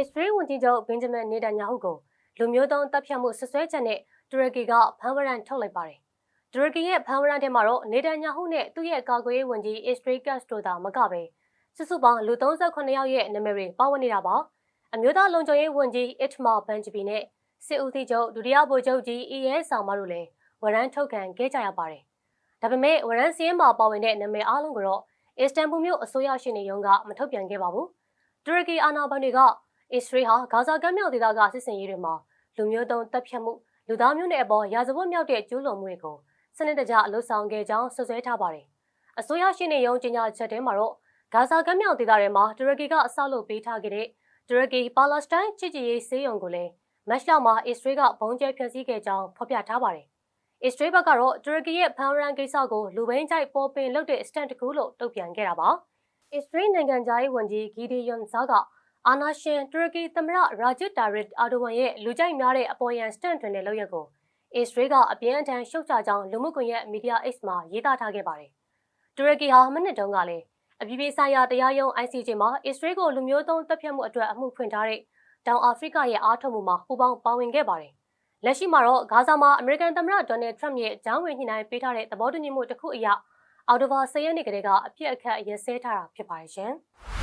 အစ္စရေးဝန်ကြီးချုပ်ဘင်ဂျမင်နေတန်ယာဟုကိုလူမျိုးတုံးတပ်ဖြတ်မှုဆွဆွဲချက်နဲ့တူရကီကဖမ်းဝရန်ထုတ်လိုက်ပါတယ်။တူရကီရဲ့ဖမ်းဝရန်ထဲမှာတော့နေတန်ယာဟုနဲ့သူ့ရဲ့ကာကွယ်ရေးဝန်ကြီးအစ္စရေးကတ်တို့သာမကပဲစုစုပေါင်းလူ38ယောက်ရဲ့နာမည်တွေပါဝင်နေတာပါ။အမျိုးသားလုံခြုံရေးဝန်ကြီးအစ်မာဘန်ဂျဘီနဲ့စစ်ဦးစီးချုပ်ဒုတိယဗိုလ်ချုပ်ကြီးအီရဲဆောင်မတို့လည်းဝရန်ထုတ်ခံခဲ့ကြရပါတယ်။ဒါပေမဲ့ဝရန်စီးရင်မှာပါဝင်တဲ့နာမည်အလုံးကတော့အစ္စတန်ဘူမြို့အစိုးရရှိနေရုံးကမထုတ်ပြန်ခဲ့ပါဘူး။တူရကီအာဏာပိုင်တွေက အစ္စရေးဟာဂါဇာကမ်းမြောင်ဒေသကစစ်စင်ရေးတွေမှာလူမျိုးတုံးတပ်ဖြတ်မှုလူသားမျိုးနွယ်အပေါ်ရာဇဝတ်မြောက်တဲ့ကျူးလွန်မှုတွေကိုစနစ်တကျအလို့ဆောင်ခဲ့ကြောင်းဆွဆွဲထားပါတယ်။အစိုးရရှိနေရုံးကြေညာချက်ထဲမှာတော့ဂါဇာကမ်းမြောင်ဒေသထဲမှာတူရကီကအဆောက်လုပ်ပေးထားခဲ့တဲ့တူရကီပါလက်စတိုင်းချစ်ကြည်ရေးစေယုံကိုလည်းမက်ရှ်လောက်မှာအစ္စရေးကဘုံကျဲဖျက်ဆီးခဲ့ကြောင်းဖော်ပြထားပါတယ်။အစ္စရေးဘက်ကတော့တူရကီရဲ့ဖန်ရန်ကိစ္စကိုလူဘိန်းကြိုက်ပေါ်ပင်လုပ်တဲ့စတန်တကူလို့တုံ့ပြန်ခဲ့တာပါ။အစ္စရေးနိုင်ငံသားရေးဝန်ကြီးဂီဒီယွန်ဇာက အာနာရှင်တူရကီသမ္မတရာဂျစ်တာရစ်အာဒိုဝမ်ရဲ့လူကြိုက်များတဲ့အပေါ်ယံစတန်တွင်တဲ့လုပ်ရက်ကိုအစ္စရေးကအပြင်းအထန်ရှုတ်ချကြောင်းလူမှုကွန်ရက်မီဒီယာ X မှာရေးသားထားခဲ့ပါတယ်။တူရကီဟာမနစ်တုန်းကလည်းအပြည်ပြည်ဆိုင်ရာတရားရုံး ICJ မှာအစ္စရေးကိုလူမျိုးတုံးတပ်ဖြတ်မှုအတွက်အမှုဖွင့်ထားတဲ့တောင်အာဖရိကရဲ့အားထုတ်မှုမှာပူးပေါင်းပါဝင်ခဲ့ပါတယ်။လက်ရှိမှာတော့ဂါဇာမှာအမေရိကန်သမ္မတဒေါ်နယ်ထရမ့်ရဲ့ဂျောင်းဝင်ညှိနှိုင်းပေးထားတဲ့သဘောတူညီမှုတစ်ခုအရအော်တိုဘာ10ရက်နေ့ကတည်းကအပြစ်အခတ်ရဲစဲထားတာဖြစ်ပါတယ်ရှင်။